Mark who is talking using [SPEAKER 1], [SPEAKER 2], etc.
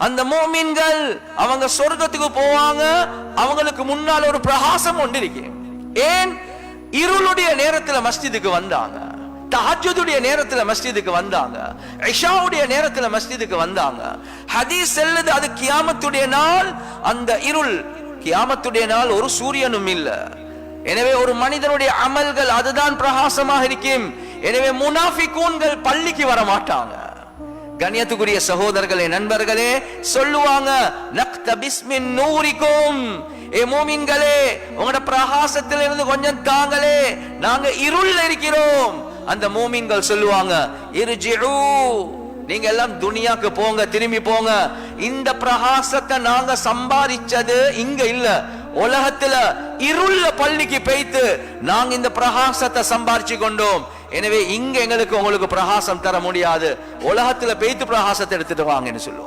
[SPEAKER 1] அந்த மோமீன்கள் அவங்க சொர்க்கத்துக்கு போவாங்க அவங்களுக்கு முன்னால் ஒரு பிரகாசம் ஒன்று இருக்கு ஏன்? இருளுடைய நேரத்துல மஸ்ஜிதுக்கு வந்தாங்க தஹஜ்ஜுடைய நேரத்துல மஸ்ஜிதுக்கு வந்தாங்க ஐஷாவுடைய நேரத்துல மஸ்ஜிதுக்கு வந்தாங்க. ஹதீஸ் செல்லுது அது கியாமத்துடைய நாள் அந்த இருள் கியாமத்துடைய நாள் ஒரு சூரியனும் இல்ல. எனவே ஒரு மனிதனுடைய அமல்கள் அதுதான் பிரகாசமாக இருக்கும். எனவே முனாஃபிகூன்கள் பள்ளிக்கு வர மாட்டாங்க கண்ணியத்துக்குரிய சகோதரர்களே நண்பர்களே சொல்லுவாங்க நக்தபிஸ் மின் நூரிக்கும். ஏ மூமின்களே உங்களோட பிரகாசத்திலிருந்து கொஞ்சம் தாங்களே நாங்க இருள் இருக்கிறோம். அந்த மூமின்கள் சொல்லுவாங்க இருஜிஉ நீங்க எல்லாம் துனியாக்கு போங்க திரும்பி போங்க. இந்த பிரகாசத்தை நாங்க சம்பாதிச்சது இங்க இல்லை. உலகத்துல இருள பள்ளிக்கு பெய்த்து நாங்க இந்த பிரகாசத்தை சம்பாரிச்சு கொண்டோம் எனவே இங்க எங்களுக்கு உங்களுக்கு பிரகாசம் தர முடியாது. உலகத்துல பெய்த்து பிரகாசத்தை எடுத்துட்டு வாங்கன்னு சொல்லுவோம்.